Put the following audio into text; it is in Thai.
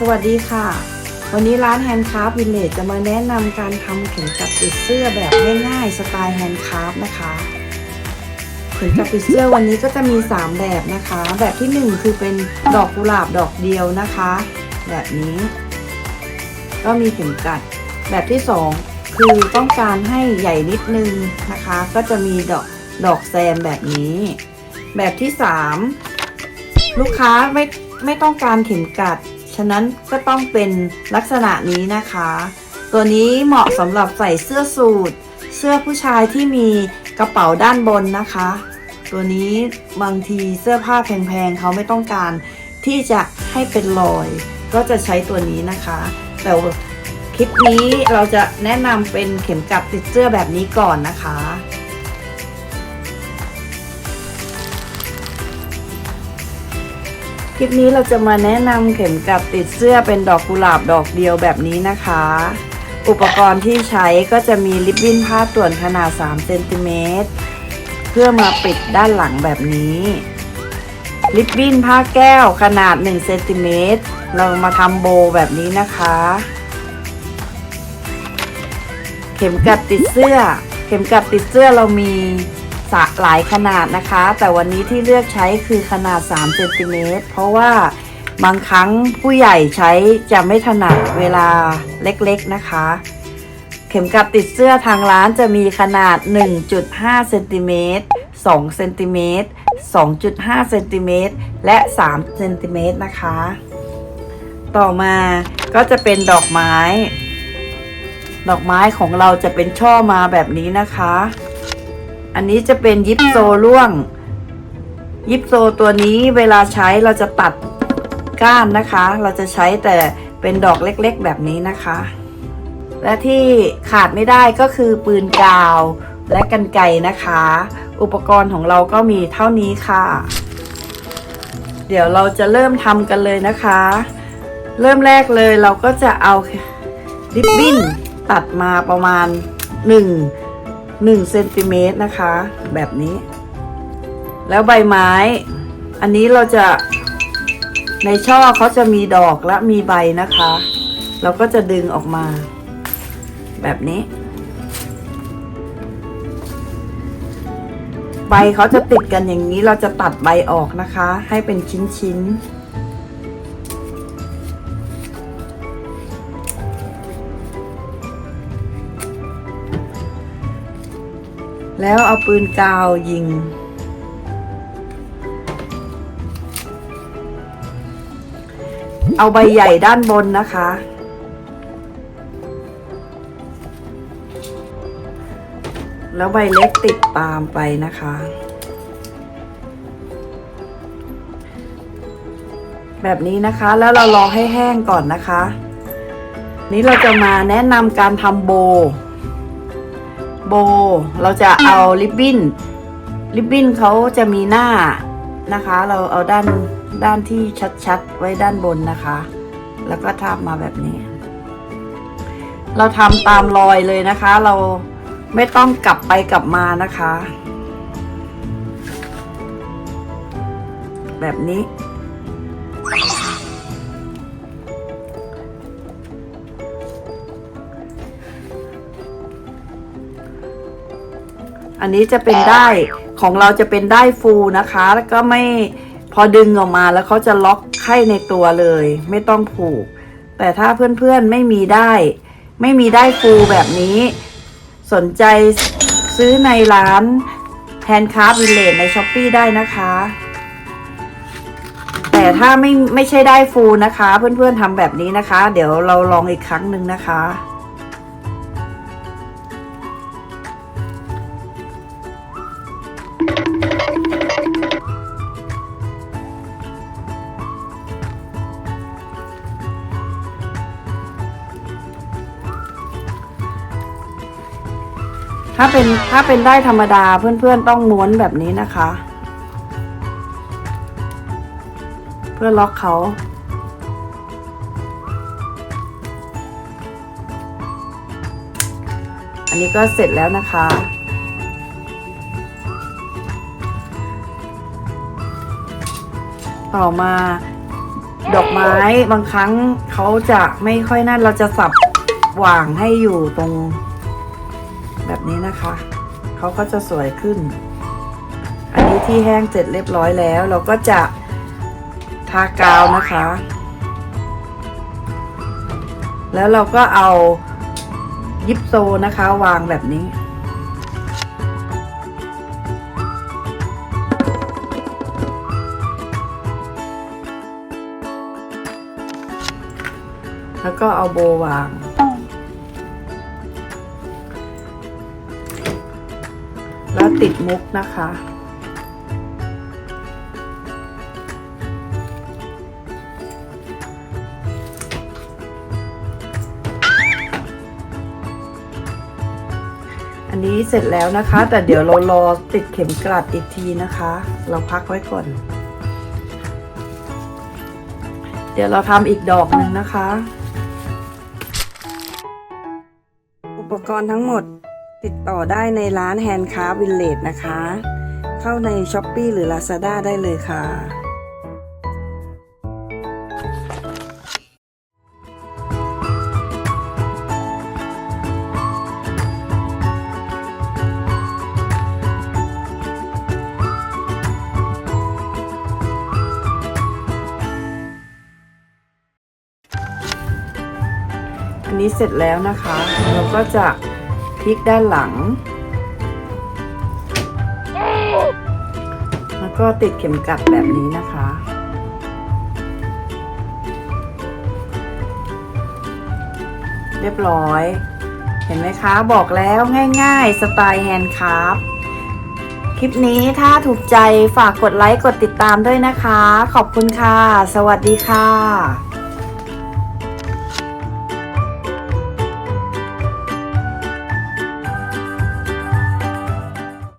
สวัสดีค่ะ วันนี้ร้านแฮนด์คราฟต์วิลเลจจะมาแนะนำการทำเข็มกลัดติดเสื้อแบบง่ายๆสไตล์แฮนด์คราฟต์นะคะเข็มกลัดติดเสื้อวันนี้ก็จะมี 3 แบบนะคะ แบบที่ 1 คือเป็นดอกกุหลาบดอกเดียวนะคะ แบบนี้ ก็มีเข็มกลัด แบบที่ 2 คือต้องการให้ใหญ่นิดนึงนะคะ ก็จะมีดอกดอกแซมแบบนี้ แบบที่ 3 ลูกค้าไม่ไม่ต้องการเข็มกลัด ฉะนั้นก็ต้องเป็นลักษณะนี้นะคะ ตัวนี้เหมาะสำหรับใส่เสื้อสูทเสื้อผู้ชายที่มีกระเป๋าด้านบนนะคะ ตัวนี้บางทีเสื้อผ้าแพงๆเขาไม่ต้องการที่จะให้เป็นรอย ก็จะใช้ตัวนี้นะคะ แต่คลิปนี้เราจะแนะนำเป็นเข็มกลัดติดเสื้อแบบนี้ก่อนนะคะ คลิปนี้เราจะมาแนะนำเข็มกลัดติดเสื้อเป็นดอกกุหลาบดอกเดียวแบบนี้นะคะ อุปกรณ์ที่ใช้ก็จะมีลิปบิ้นผ้าต่วนขนาด3เซนติเมตรเพื่อมาปิดด้านหลังแบบนี้ลิปบิ้นผ้าแก้วขนาด1เซนติเมตรเรามาทำโบแบบนี้นะคะ เข็มกลัดติดเสื้อ เข็มกลัดติดเสื้อเรามี สะหลายขนาดนะคะ แต่วันนี้ที่เลือกใช้คือขนาด3เซนติเมตรเพราะว่าบางครั้งผู้ใหญ่ใช้จะไม่ถนัดเวลาเล็กๆนะคะ เข็มกลัดติดเสื้อทางร้านจะมีขนาด 1.5เซนติเมตร2เซนติเมตร2.5เซนติเมตรและ3เซนติเมตรนะคะ ต่อมาก็จะเป็นดอกไม้ ดอกไม้ของเราจะเป็นช่อมาแบบนี้นะคะ อันนี้จะเป็นยิปโซร่วง ยิปโซตัวนี้เวลาใช้เราจะตัดก้านนะคะ เราจะใช้แต่เป็นดอกเล็กๆแบบนี้นะคะ และที่ขาดไม่ได้ก็คือปืนกาวและกันไกรนะคะ อุปกรณ์ของเราก็มีเท่านี้ค่ะ เดี๋ยวเราจะเริ่มทำกันเลยนะคะ เริ่มแรกเลยเราก็จะเอาริบบิ้นตัดมาประมาณ 1 1เซนติเมตรนะคะ แบบนี้ แล้วใบไม้ อันนี้เราจะในช่อเขาจะมีดอกและมีใบนะคะ เราก็จะดึงออกมา แบบนี้ ใบเขาจะติดกันอย่างนี้เราจะตัดใบออกนะคะ ให้เป็นชิ้นๆ แล้วเอาปืนกาวยิง เอาใบใหญ่ด้านบนนะคะ แล้วใบเล็กติดตามไปนะคะ แบบนี้นะคะแล้วเรารอให้แห้งก่อนนะคะ นี้เราจะมาแนะนำการทำโบ โบ เราจะเอาริบบิ้นริบบิ้นเขาจะมีหน้านะคะ เราเอาด้านด้านที่ชัดๆ ไว้ด้านบนนะคะ แล้วก็ทาบมาแบบนี้ เราทำตามรอยเลยนะคะ เราไม่ต้องกลับไปกลับมานะคะ แบบนี้ อันนี้จะเป็นได้ของเราจะเป็นได้ฟูนะคะ แล้วก็ไม่พอดึงออกมาแล้วเขาจะล็อกให้ในตัวเลย ไม่ต้องผูก แต่ถ้าเพื่อนๆไม่มีได้ ไม่มีได้ฟูแบบนี้ สนใจซื้อในร้านแฮนด์คราฟวิลเลจในช้อปปีได้นะคะ แต่ถ้าไม่ไม่ใช่ได้ฟูนะคะ เพื่อนๆทำแบบนี้นะคะ เดี๋ยวเราลองอีกครั้งหนึ่งนะคะ ถ้าเป็นถ้าเป็นได้ธรรมดาเพื่อนๆต้องม้วนแบบนี้นะคะ เพื่อล็อกเขาอันนี้ก็เสร็จแล้วนะคะ ต่อมาดอกไม้บางครั้งเขาจะไม่ค่อยนั่นเราจะสับหว่างให้อยู่ตรง แบบนี้นะคะ เขาก็จะสวยขึ้น อันนี้ที่แห้งเสร็จเรียบร้อยแล้ว เราก็จะทากาวนะคะ แล้วเราก็เอายิปโซนะคะ วางแบบนี้แล้วก็เอาโบวาง แล้วติดมุกนะคะ อันนี้เสร็จแล้วนะคะ แต่เดี๋ยวเรารอติดเข็มกลัดอีกทีนะคะ เราพักไว้ก่อน เดี๋ยวเราทำอีกดอกหนึ่งนะคะ อุปกรณ์ทั้งหมด ติดต่อได้ในร้าน Handcraft Village นะคะ เข้าใน s h อ p e e หรือ Lazada ได้เลยค่ะ อันนี้เสร็จแล้วนะคะ เราก็จะ ลิกด้านหลัง แล้วก็ติดเข็มกลัดแบบนี้นะคะ เรียบร้อย เห็นไหมคะ บอกแล้วง่ายๆ สไตล์แฮนด์คราฟคลิปนี้ถ้าถูกใจฝากกดไลค์ กดติดตามด้วยนะคะ ขอบคุณค่ะ สวัสดีค่ะ